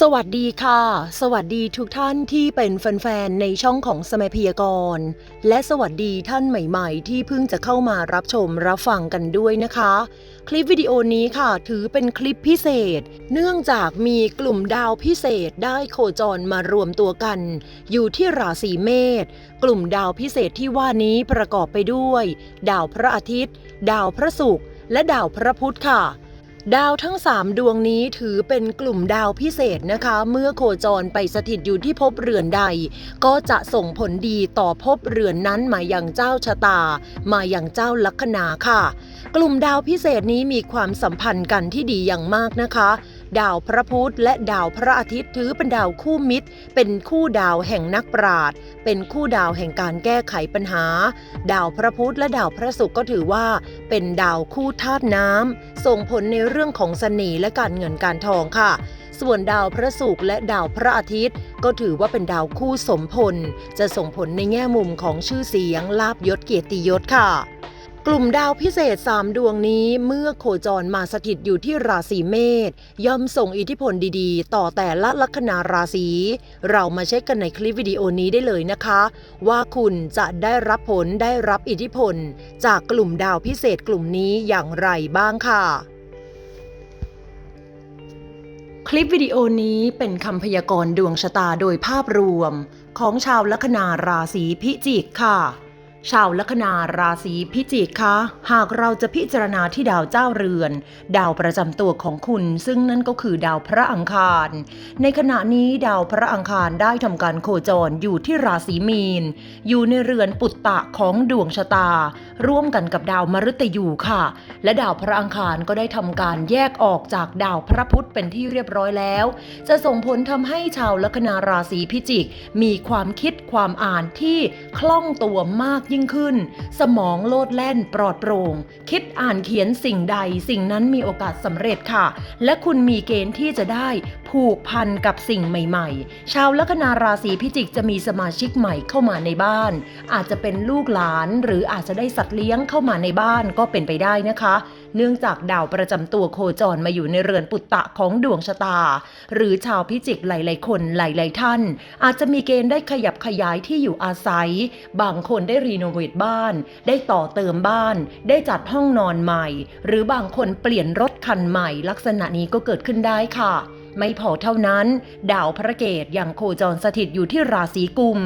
สวัสดีค่ะ สวัสดีทุกท่านที่เป็นแฟนๆ ในช่องของสมัยพยากรณ์และสวัสดีท่านใหม่ๆ ที่เพิ่งจะเข้ามารับชมรับฟังกันด้วยนะคะ คลิปวิดีโอนี้ค่ะ ถือเป็นคลิปพิเศษ เนื่องจากมีกลุ่มดาวพิเศษได้โคจรมารวมตัวกัน อยู่ที่ราศีเมษกลุ่มดาวพิเศษที่ว่านี้ประกอบไปด้วย ดาวพระอาทิตย์ ดาวพระศุกร์และดาวพระพุธค่ะ ดาวทั้ง 3 ดวงนี้ถือเป็นกลุ่มดาวพิเศษนะคะ เมื่อโคจรไปสถิตอยู่ที่ภพเรือนใด ก็จะส่งผลดีต่อภพเรือนนั้นมาอย่างเจ้าชะตา มาอย่างเจ้าลัคนาค่ะ กลุ่มดาวพิเศษนี้มีความสัมพันธ์กันที่ดีอย่างมากนะคะ ดาวพระพุธและดาวพระอาทิตย์ถือเป็นดาวคู่มิตร เป็นคู่ดาวแห่งนักปราชญ์เป็นคู่ดาวแห่งการแก้ไขปัญหา ดาวพระพุธและดาวพระศุกร์ก็ถือว่า เป็นดาวคู่ธาตุน้ำส่งผลในเรื่องของเสน่ห์และการเงินการทองค่ะส่วนดาวพระศุกร์และดาวพระอาทิตย์ ก็ถือว่าเป็นดาวคู่สมพล จะส่งผลในแง่มุมของชื่อเสียงลาบยศเกียรติยศค่ะ กลุ่มดาวพิเศษ 3 ดวงนี้เมื่อโคจรมาสถิตอยู่ที่ราศีเมษย่อมส่งอิทธิพลดีๆ ต่อแต่ละลัคนาราศี เรามาเช็คกันในคลิปวิดีโอนี้ได้เลยนะคะ ว่าคุณจะได้รับผลได้รับอิทธิพล จากกลุ่มดาวพิเศษกลุ่มนี้อย่างไรบ้างค่ะคลิปวิดีโอนี้เป็นคำพยากรณ์ดวงชะตาโดยภาพรวม ของชาวลัคนาราศีพิจิกค่ะ ชาวลัคนาราศีพิจิกคะหากเราจะพิจารณาที่ดาวเจ้าเรือน ดาวประจำตัวของคุณ ซึ่งนั่นก็คือดาวพระอังคาร ในขณะนี้ดาวพระอังคารได้ทำการโคจรอยู่ที่ราศีมีน อยู่ในเรือนปุตตะของดวงชะตา ร่วมกันกับดาวมฤตยูค่ะ และดาวพระอังคารก็ได้ทำการแยกออกจากดาวพระพุธเป็นที่เรียบร้อยแล้ว จะส่งผลทำให้ชาวลัคนาราศีพิจิก มีความคิดความอ่านที่คล่องตัวมากยิ่งขึ้น สมองโลดแล่นปลอดโปร่ง คิดอ่านเขียนสิ่งใดสิ่งนั้นมีโอกาสสำเร็จค่ะ และคุณมีเกณฑ์ที่จะได้ผูกพันกับสิ่งใหม่ๆ ชาวลัคนาราศีพิจิกจะมีสมาชิกใหม่เข้ามาในบ้าน อาจจะเป็นลูกหลาน หรืออาจจะได้สัตว์เลี้ยงเข้ามาในบ้านก็เป็นไปได้นะคะ เนื่องจากดาวประจำตัวโคจรมาอยู่ในเรือนปุตตะของดวงชะตา หรือชาวพิจิกหลาย ๆ คนหลาย ๆ ท่าน อาจจะมีเกณฑ์ได้ขยับขยายที่อยู่อาศัย บางคนได้รีโนเวทบ้าน ได้ต่อเติมบ้าน ได้จัดห้องนอนใหม่ หรือบางคนเปลี่ยนรถคันใหม่ ลักษณะนี้ก็เกิดขึ้นได้ค่ะ ไม่พอเท่านั้น ดาวพระเกตยังโคจรสถิตอยู่ที่ราศีกุม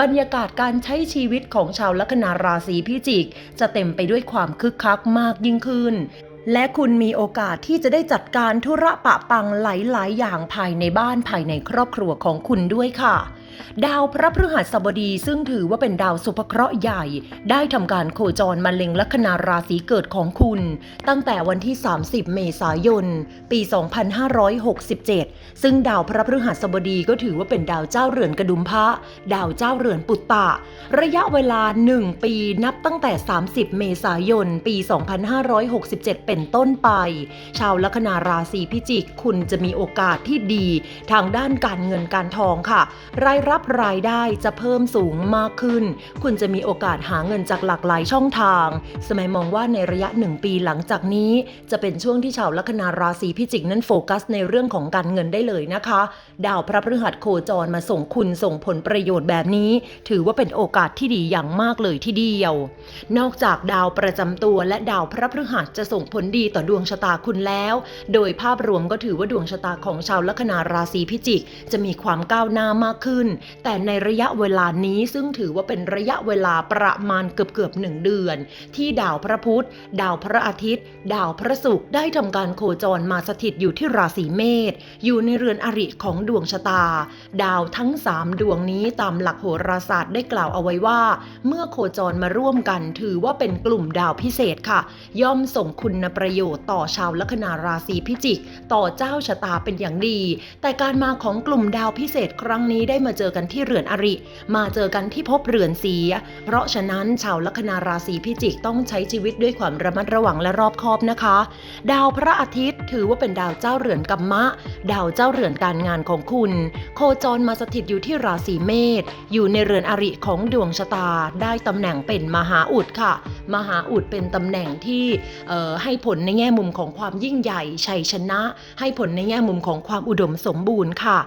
บรรยากาศการใช้ชีวิตของชาวลัคนาราศีพิจิก จะเต็มไปด้วยความคึกคักมากยิ่งขึ้นและคุณมีโอกาสที่จะได้จัดการธุระปะปังหลาย ๆ อย่างภายในบ้านภายในครอบครัวของคุณด้วยค่ะ ดาวพระพฤหัสบดีซึ่งถือว่าเป็นดาวสุภเคราะห์ใหญ่ ได้ทำการโคจรมาเล็งลัคนาราศีเกิดของคุณ ตั้งแต่วันที่ 30 เมษายน ปี 2567 ซึ่งดาวพระพฤหัสบดีก็ถือว่าเป็นดาวเจ้าเรือนกระดุมพระ ดาวเจ้าเรือนปุตตะ ระยะเวลา 1 ปีนับตั้งแต่ 30 เมษายน ปี 2567 เป็นต้นไป ชาวลัคนาราศีพิจิก คุณจะมีโอกาสที่ดี ทางด้านการเงินการทองค่ะรายรับรายได้จะเพิ่มสูงมากขึ้น คุณจะมีโอกาสหาเงินจากหลากหลายช่องทาง สมัยมองว่าในระยะหนึ่งปีหลังจากนี้ จะเป็นช่วงที่ชาวลัคนาราศีพิจิกนั้นโฟกัสในเรื่องของการเงินได้เลยนะคะ ดาวพระพฤหัสโคจรมาส่งคุณส่งผลประโยชน์แบบนี้ ถือว่าเป็นโอกาสที่ดีอย่างมากเลยทีเดียว นอกจากดาวประจำตัวและดาวพระพฤหัสจะส่งผลดีต่อดวงชะตาคุณแล้ว โดยภาพรวมก็ถือว่าดวงชะตาของชาวลัคนาราศีพิจิก จะมีความก้าวหน้ามากขึ้นแต่ในระยะเวลานี้ซึ่งถือว่าเป็นระยะเวลาประมาณเกือบเกือบหนึ่งเดือน ที่ดาวพระพุธ ดาวพระอาทิตย์ ดาวพระศุกร์ได้ทำการโคจรมาสถิตอยู่ที่ราศีเมษอยู่ในเรือนอริของดวงชะตา ดาวทั้ง 3 ดวงนี้ตามหลักโหราศาสตร์ได้กล่าวเอาไว้ว่า เมื่อโคจรมาร่วมกันถือว่าเป็นกลุ่มดาวพิเศษค่ะ ย่อมส่งคุณประโยชน์ต่อชาวลัคนาราศีพิจิก ต่อเจ้าชะตาเป็นอย่างดี แต่การมาของกลุ่มดาวพิเศษครั้งนี้ได้มาเจจอกันที่เรือนอริ มาเจอกันที่ภพเรือนเสีย เพราะฉะนั้นชาวลัคนาราศีพิจิกต้องใช้ชีวิตด้วยความระมัดระวังและรอบคอบนะคะ ดาวพระอาทิตย์ถือว่าเป็นดาวเจ้าเรือนกัมมะ ดาวเจ้าเรือนการงานของคุณ โคจรมาสถิตอยู่ที่ราศีเมษอยู่ในเรือนอริของดวงชะตา ได้ตำแหน่งเป็นมหาอุดค่ะ มหาอุดเป็นตำแหน่งที่ให้ผลในแง่มุมของความยิ่งใหญ่ชัยชนะ ให้ผลในแง่มุมของความอุดมสมบูรณ์ค่ะ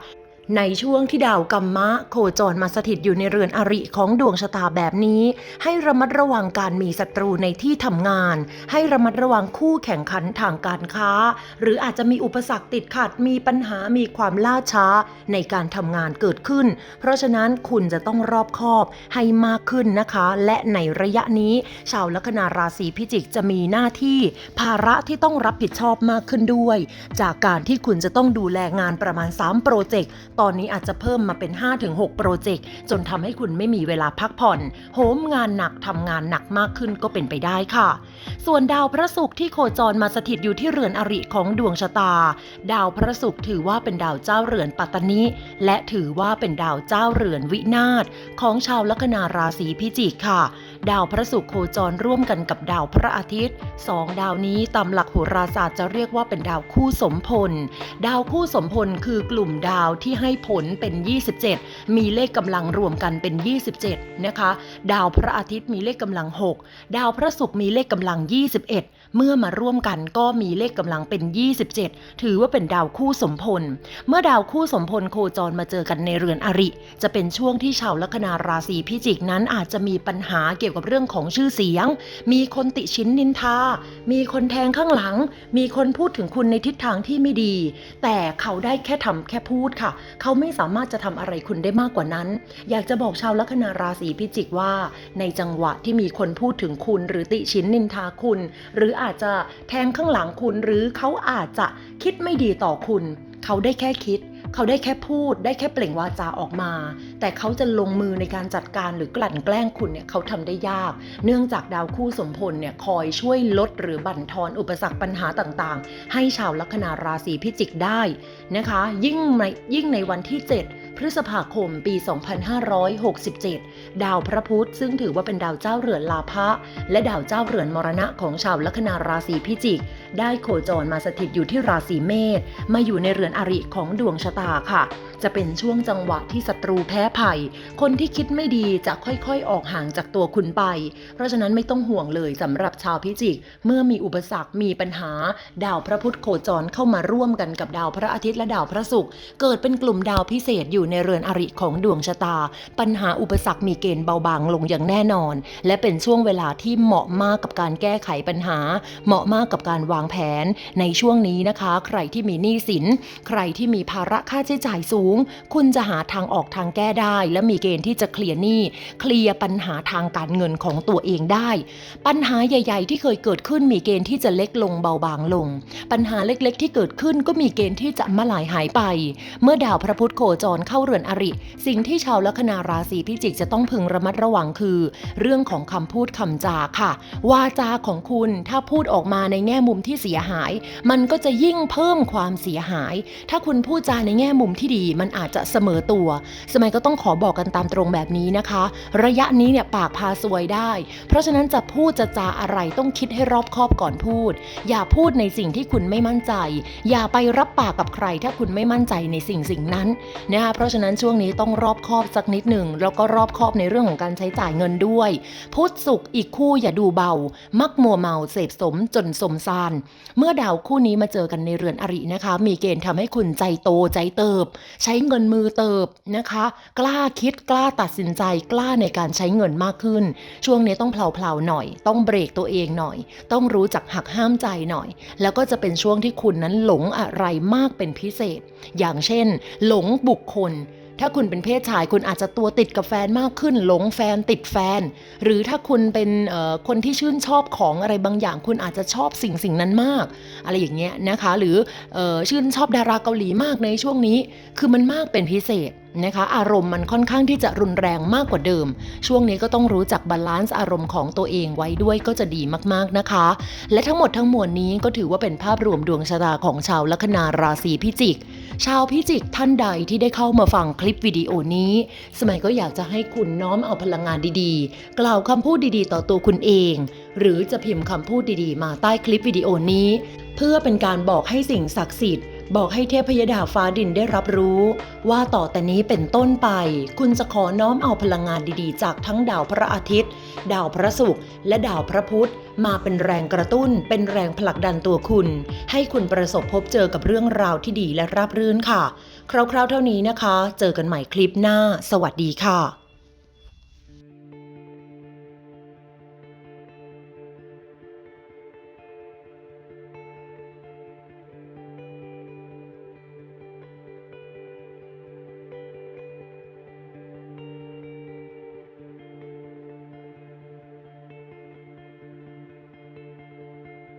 ในช่วงที่ดาวกัมมะโคจรมาสถิตอยู่ในเรือนอริของดวงชะตาแบบนี้ ให้ระมัดระวังการมีศัตรูในที่ทำงาน ให้ระมัดระวังคู่แข่งขันทางการค้า หรืออาจจะมีอุปสรรคติดขัดมีปัญหามีความล่าช้าในการทำงานเกิดขึ้น เพราะฉะนั้นคุณจะต้องรอบคอบให้มากขึ้นนะคะ และในระยะนี้ ชาวลัคนาราศีพิจิกจะมีหน้าที่ ภาระที่ต้องรับผิดชอบมากขึ้นด้วย จากการที่คุณจะต้องดูแลงานประมาณ 3 โปรเจกต์ตอนนี้อาจจะเพิ่มมาเป็น 5-6 โปรเจกต์ จนทำให้คุณไม่มีเวลาพักผ่อน โหมงานหนักทำงานหนักมากขึ้นก็เป็นไปได้ค่ะ ส่วนดาวพระศุกร์ที่โคจรมาสถิตอยู่ที่เรือนอริของดวงชะตา ดาวพระศุกร์ถือว่าเป็นดาวเจ้าเรือนปัตตนิและถือว่าเป็นดาวเจ้าเรือนวินาศของชาวลัคนาราศีพิจิกค่ะ ดาวพระศุกร์โคจรร่วมกันกับดาวพระอาทิตย์สองดาวนี้ตามหลักโหราศาสตร์จะเรียกว่าเป็นดาวคู่สมพล ดาวคู่สมพลคือกลุ่มดาวที่ให้ผลเป็น 27 มีเลขกำลังรวมกันเป็น 27 นะคะ ดาวพระอาทิตย์มีเลขกำลัง 6 ดาวพระศุกร์มีเลขกำลัง 21 เมื่อมาร่วมกันก็มีเลขกำลังเป็น 27 ถือว่าเป็นดาวคู่สมพล เมื่อดาวคู่สมพลโคจรมาเจอกันในเรือนอริ จะเป็นช่วงที่ชาวลัคนาราศีพิจิกนั้นอาจจะมีปัญหาเกี่ยวกับเรื่องของชื่อเสียง มีคนติชินนินทา มีคนแทงข้างหลัง มีคนพูดถึงคุณในทิศทางที่ไม่ดี แต่เขาได้แค่ทำแค่พูดค่ะ เขาไม่สามารถจะทำอะไรคุณได้มากกว่านั้น อยากจะบอกชาวลัคนาราศีพิจิกว่า ในจังหวะที่มีคนพูดถึงคุณหรือติชินนินทาคุณ หรืออาจจะแทงข้างหลังคุณหรือเขาอาจจะคิดไม่ดีต่อคุณ เขาได้แค่คิด เขาได้แค่พูด ได้แค่เปล่งวาจาออกมา แต่เขาจะลงมือในการจัดการหรือกลั่นแกล้งคุณเนี่ยเขาทำได้ยาก เนื่องจากดาวคู่สมพลเนี่ยคอยช่วยลดหรือบั่นทอนอุปสรรคปัญหาต่างๆ ให้ชาวลัคนาราศีพิจิกได้นะคะ ยิ่งในยิ่งในวันที่ 7 พฤษภาคมปี 2567 ดาวพระพุธซึ่งถือว่าเป็นดาวเจ้าเรือนลาภะและดาวเจ้าเรือนมรณะของชาวลัคนาราศีพิจิก ได้โคจรมาสถิตอยู่ที่ราศีเมษมาอยู่ในเรือนอริของดวงชะตาค่ะ จะเป็นช่วงจังหวะที่ศัตรูแพ้ภัย คนที่คิดไม่ดีจะค่อยๆ ออกห่างจากตัวคุณไป เพราะฉะนั้นไม่ต้องห่วงเลยสำหรับชาวพิจิก เมื่อมีอุปสรรคมีปัญหา ดาวพระพุธโคจรเข้ามาร่วมกันกับดาวพระอาทิตย์และดาวพระศุกร์เกิดเป็นกลุ่มดาวพิเศษอยูู่่ในเรือนอริของดวงชะตา ปัญหาอุปสรรคมีเกณฑ์เบาบางลงอย่างแน่นอน และเป็นช่วงเวลาที่เหมาะมากกับการแก้ไขปัญหา เหมาะมากกับการวางแผน ในช่วงนี้นะคะ ใครที่มีหนี้สิน ใครที่มีภาระค่าใช้จ่ายสูง คุณจะหาทางออกทางแก้ได้ และมีเกณฑ์ที่จะเคลียร์หนี้เคลียร์ปัญหาทางการเงินของตัวเองได้ ปัญหาใหญ่ ๆ ที่เคยเกิดขึ้นมีเกณฑ์ที่จะเล็กลงเบาบางลง ปัญหาเล็กๆ ที่เกิดขึ้นก็มีเกณฑ์ที่จะมาลายหายไป เมื่อดาวพระพุธโคจรเข้าเรือนอริ สิ่งที่ชาวลัคนาราศีพิจิกจะต้องพึงระมัดระวังคือ เรื่องของคำพูดคำจาค่ะ วาจาของคุณถ้าพูดออกมาในแง่มุมที่เสียหาย มันก็จะยิ่งเพิ่มความเสียหาย ถ้าคุณพูดจาในแง่มุมที่ดี มันอาจจะเสมอตัว สมัยก็ต้องขอบอกกันตามตรงแบบนี้นะคะ ระยะนี้เนี่ยปากพาซวยได้ เพราะฉะนั้นจะพูดจะจาอะไรต้องคิดให้รอบคอบก่อนพูด อย่าพูดในสิ่งที่คุณไม่มั่นใจ อย่าไปรับปากกับใครถ้าคุณไม่มั่นใจในสิ่งสิ่งนั้นนะคะเพราะราะฉะนั้นช่วงนี้ต้องรอบคอบสักนิดหนึ่งแล้วก็รอบคอบในเรื่องของการใช้จ่ายเงินด้วย พุธสุขอีกคู่อย่าดูเบา มักมัวเมาเสพสมจนสมซาน เมื่อดาวคู่นี้มาเจอกันในเรือนอรินะคะ มีเกณฑ์ทำให้คุณใจโตใจเติบ ใช้เงินมือเติบนะคะ กล้าคิดกล้าตัดสินใจกล้าในการใช้เงินมากขึ้น ช่วงนี้ต้องเพลาๆหน่อย ต้องเบรกตัวเองหน่อย ต้องรู้จักหักห้ามใจหน่อย แล้วก็จะเป็นช่วงที่คุณนั้นหลงอะไรมากเป็นพิเศษ อย่างเช่น หลงบุคคล ถ้าคุณเป็นเพศชายคุณอาจจะตัวติดกับแฟนมากขึ้น หลงแฟนติดแฟน หรือถ้าคุณเป็นคนที่ชื่นชอบของอะไรบางอย่าง คุณอาจจะชอบสิ่งสิ่งนั้นมาก อะไรอย่างเงี้ยนะคะ หรือออชื่นชอบดาราเกาหลีมากในช่วงนี้ คือมันมากเป็นพิเศษ นะคะอารมณ์มันค่อนข้างที่จะรุนแรงมากกว่าเดิม ช่วงนี้ก็ต้องรู้จักบาลานซ์อารมณ์ของตัวเองไว้ด้วยก็จะดีมากๆนะคะ และทั้งหมดทั้งมวลนี้ก็ถือว่าเป็นภาพรวมดวงชะตาของชาวลัคนาราศีพิจิก ชาวพิจิกท่านใดที่ได้เข้ามาฟังคลิปวิดีโอนี้ สมัยก็อยากจะให้คุณน้อมเอาพลังงานดีๆ กล่าวคำพูดดีๆ ต่อตัวคุณเอง หรือจะพิมพ์คำพูดดีๆ มาใต้คลิปวิดีโอนี้ เพื่อเป็นการบอกให้สิ่งศักดิ์สิทธิ์ บอกให้เทพยดาฟ้าดินได้รับรู้ ว่าต่อแต่นี้เป็นต้นไป คุณจะขอน้อมเอาพลังงานดีๆ จากทั้งดาวพระอาทิตย์ ดาวพระศุกร์และดาวพระพุธ มาเป็นแรงกระตุ้น เป็นแรงผลักดันตัวคุณ ให้คุณประสบพบเจอกับเรื่องราวที่ดีและราบรื่นค่ะ คร่าวๆเท่านี้นะคะ เจอกันใหม่คลิปหน้า สวัสดีค่ะ